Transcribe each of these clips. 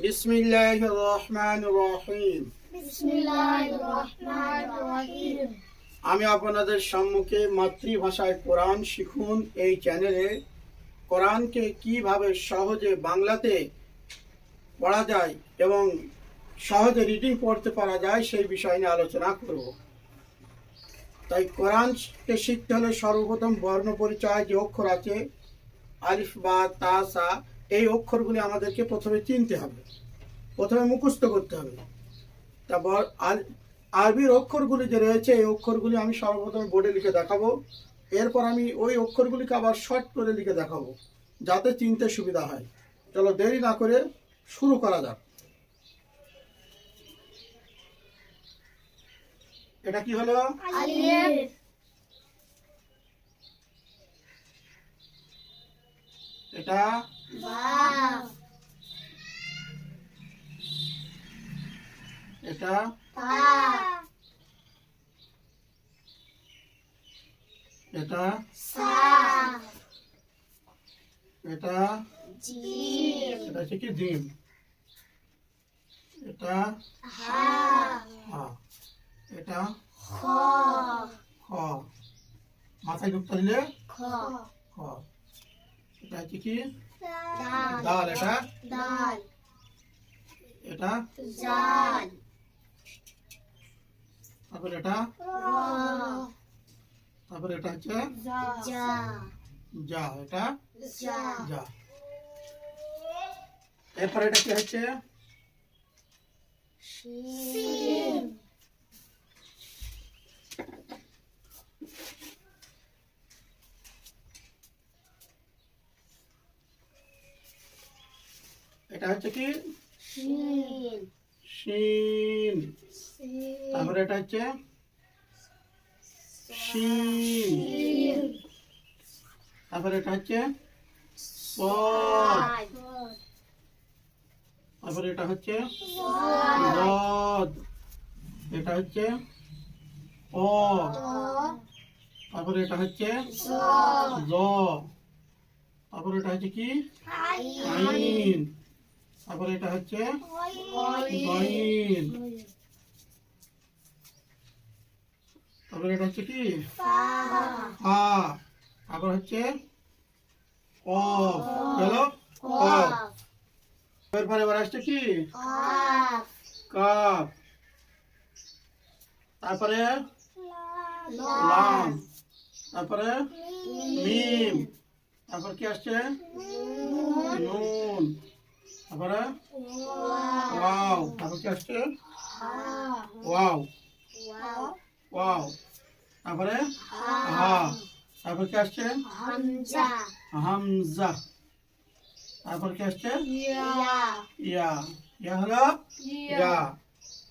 بسم الله الرحمن الرحيم বিসমিল্লাহির রহমানির রহিম আমি আপনাদের সম্মুখে মাতৃভাষায় কোরআন শিখুন এই চ্যানেলে কোরআনকে কিভাবে সহজে বাংলাতে পড়া যায় এবং সহজে রিডিং পড়তে পারা যায় সেই বিষয় নিয়ে আলোচনা করব তাই কোরআনকে শিখতে হলে সর্বপ্রথম বর্ণ পরিচয় যে অক্ষর আছে আলিফ বা তা সা এই অক্ষরগুলি আমাদেরকে প্রথমে চিনতে হবে। প্রথমে মুখস্থ করতে হবে। তারপর আরবির অক্ষরগুলি যে রয়েছে এই অক্ষরগুলি আমি সর্বপ্রথম বোর্ডে লিখে দেখাবো। এরপর আমি ওই অক্ষরগুলিকে আবার শর্ট করে লিখে দেখাবো যাতে চিনতে সুবিধা হয়। চলো দেরি না করে শুরু করা যাক। এটা কি হলো? এটা এটা এটা এটা জিম এটা হচ্ছে কি ডিম এটা এটা খ খ মাথায় ঢুকতে দিলে খ খ এটা হচ্ছে কি দাল ডাল এটা দাল এটা জাল তারপর এটা র তারপর এটা হচ্ছে জা যা এটা জা যা এরপর এটা কি হচ্ছে শিম এটা হচ্ছে কি? শিন তারপর এটা হচ্ছে শিন তারপর এটা হচ্ছে সাদ তারপর এটা হচ্ছে দদ এটা হচ্ছে অ। তারপর এটা হচ্ছে জ। তারপর এটা হচ্ছে কি? আইন। তারপর এটা হচ্ছে তারপর এটা হচ্ছে কি? হা তারপর হচ্ছে অ গেল কফ এরপর এবার আসছে কি? কাপ। তারপরে লাম। তারপরে মিম তারপর কি আসছে? নুন। তারপরে? ওয়াও। তারপর কি আসছে? ওয়াও। ওয়াও। তারপরে? হা। তারপর কি আসছে? হামজা। তারপর কি আসছে? ইয়া। ইয়া। হলো? ইয়া।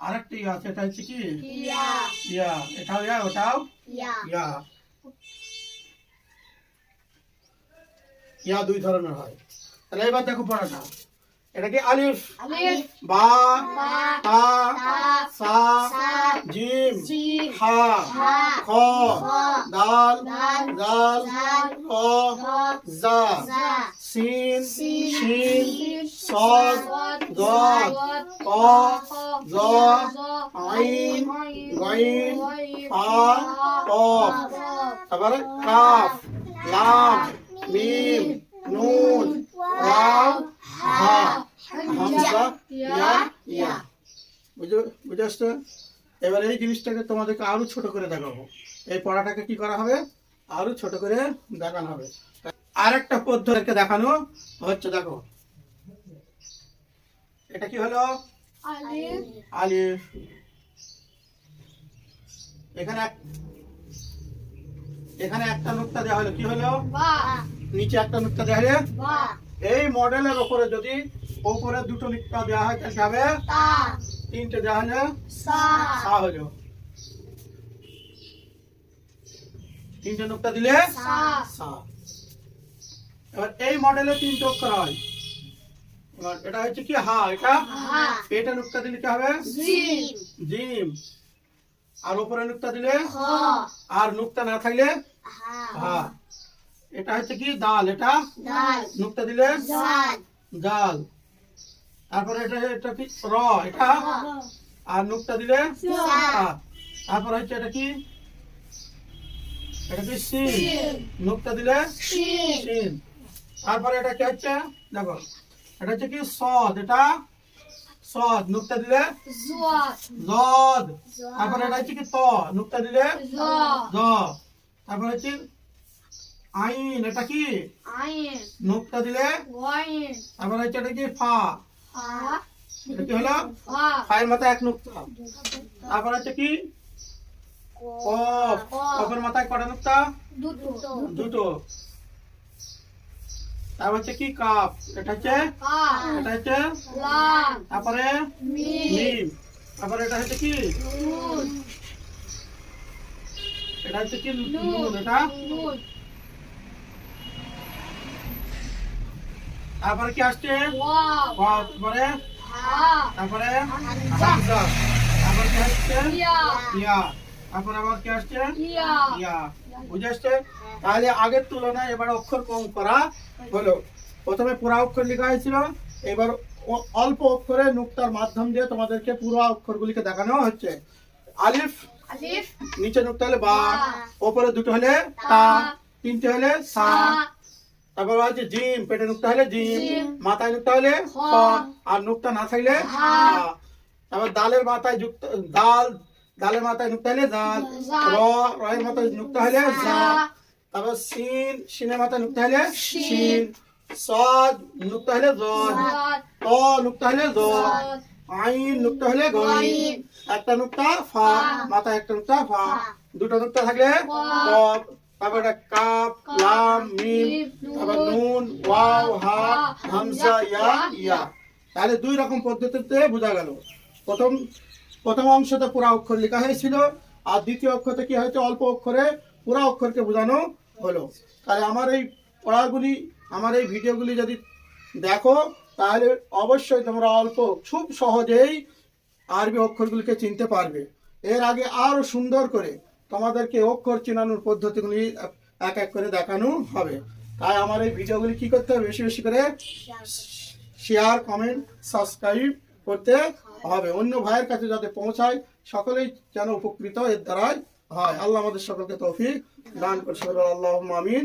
আরেকটা ইয়া আছে এটা হচ্ছে কি? ইয়া। এটাও ইয়া ওটাও? ইয়া। ইয়া দুই ধরনের হয়। তাহলে এবার দেখো পড়াটা। এটা কি আলিফ? বা তা সা জিম হা খ দাল জাল খ জা সিন শিন সদ দদ ক জ আইন গইন ফা ক ক তারপরে কাফ লাম মিম নুন ওয়াও হা হামজা ইয়া ইয়া বুঝে বুঝে আসছে এবার এই জিনিসটাকে তোমাদেরকে আরও ছোট করে দেখাবো। এই পড়াটাকে কি করা হবে? আরও ছোট করে দেখানো হবে। আরেকটা পদ্ধতিকে দেখানো হচ্ছে দেখো। এটা কি হলো? আলিফ। এখানে এখানে একটা নুক্তা দেওয়া হলো। কি হলো? নিচে একটা নুক্তা দেওয়া হলে। এই মডেলের উপরে যদি উপরে দুটো নুক্তা দেওয়া হয় তাহলে হবে তিনটে দেওয়া হলে সা হলো তিনটে নুক্তা দিলে সা সা এবার এই মডেলে তিনটে অক্ষর হয়। এবার এটা হচ্ছে কি? হা এটা? এটা নুক্তা দিলে কি হবে? জিম। জিম। আর উপরে নুক্তা দিলে? আর নুক্তা না থাকলে? হা। এটা হচ্ছে কি? দাল। এটা? নুক্তা দিলে? জাল। তারপরে এটা এটা কি? র। এটা? আর নুকটা দিলে। তারপরে হচ্ছে এটা কি? এটা কি? সিন নুকটা দিলে? সিন তারপরে এটা কি হচ্ছে? দেখো। এটা হচ্ছে কি? সদ। এটা? সদ। নুকটা দিলে? জদ। তারপরে এটা হচ্ছে কি? ত। নুকটা দিলে? জ। তারপরে হচ্ছে আইন এটা কি? নুকটা দিলে? তারপরে হচ্ছে এটা কি? ফা। এটা কি হলো? ফায়ের মাথায় এক নুকতা তারপরে হচ্ছে কি? কফ। কফের মাথায় কটা দুটো। তারপর হচ্ছে কি? কাপ। এটা হচ্ছে? এটা হচ্ছে? তারপরে? মিম তারপরে এটা হচ্ছে কি? এটা হচ্ছে কি? নুন। এটা? তারপরে কি আসছে? তারপরে? তারপরে? হামজা তারপরে কি আসছে? তারপরে আবার কি আসছে? বুঝে আসছে? তাহলে আগের তুলনায় এবার অক্ষর কম করা হলো। প্রথমে পুরা অক্ষর লেখা হয়েছিল। এবার অল্প অক্ষরে নুক্তার মাধ্যম দিয়ে তোমাদেরকে পুরো অক্ষরগুলিকে দেখানো হচ্ছে। আলিফ নিচে নুক্তা হলে বা ওপরে দুটো হলে তা। তিনটে হলে সা তারপর হচ্ছে জিম পেটে নুক্তা হলে জিম। মাথায় নুক্তা হলে। আর নুক্তা না থাকলে। তারপর দালের মাথায় যুক্ত দাল দালের মাথায় নুক্তা হলে জাল। র রয়ের মাথায় নুক্তা হলে। তারপর সিন সিনের মাথায় নুক্তা হলে। শিন সদ নুক্তা হলে জদ ত নুক্তা হলে জ আইন নুক্তা হলে গইন। একটা নুক্তা ফা। মাথায় একটা নুক্তা ফা। দুটো নুক্তা থাকলে তারপর কাপ লাম মিম তারপর নুন, ওয়াও হা হা, হামজা ইয়া ইয়া, তাহলে দুই রকম পদ্ধতিতে বোঝা গেল। প্রথম প্রথম অংশতে পুরা অক্ষর লেখা হয়েছিল আর দ্বিতীয় অক্ষরতে কি হয়েছে? অল্প অক্ষরে পুরা অক্ষরকে বোঝানো হলো। তাহলে আমার এই পড়াগুলি আমার এই ভিডিওগুলি যদি দেখো তাহলে অবশ্যই তোমরা অল্প খুব সহজেই আরবি অক্ষরগুলিকে চিনতে পারবে। এর আগে আরও সুন্দর করে তোমাদেরকে অক্ষর চেনানোর পদ্ধতিগুলি এক এক করে দেখানো হবে। তাই আমার এই ভিডিওগুলি কি করতে হবে? বেশি বেশি করে শেয়ার কমেন্ট সাবস্ক্রাইব করতে হবে। অন্য ভাইয়ের কাছে যাতে পৌঁছায়, সকলেই যেন উপকৃত এর দ্বারাই হয়। আল্লাহ আমাদের সকলকে তৌফিক দান করছে আল্লাহ আমিন।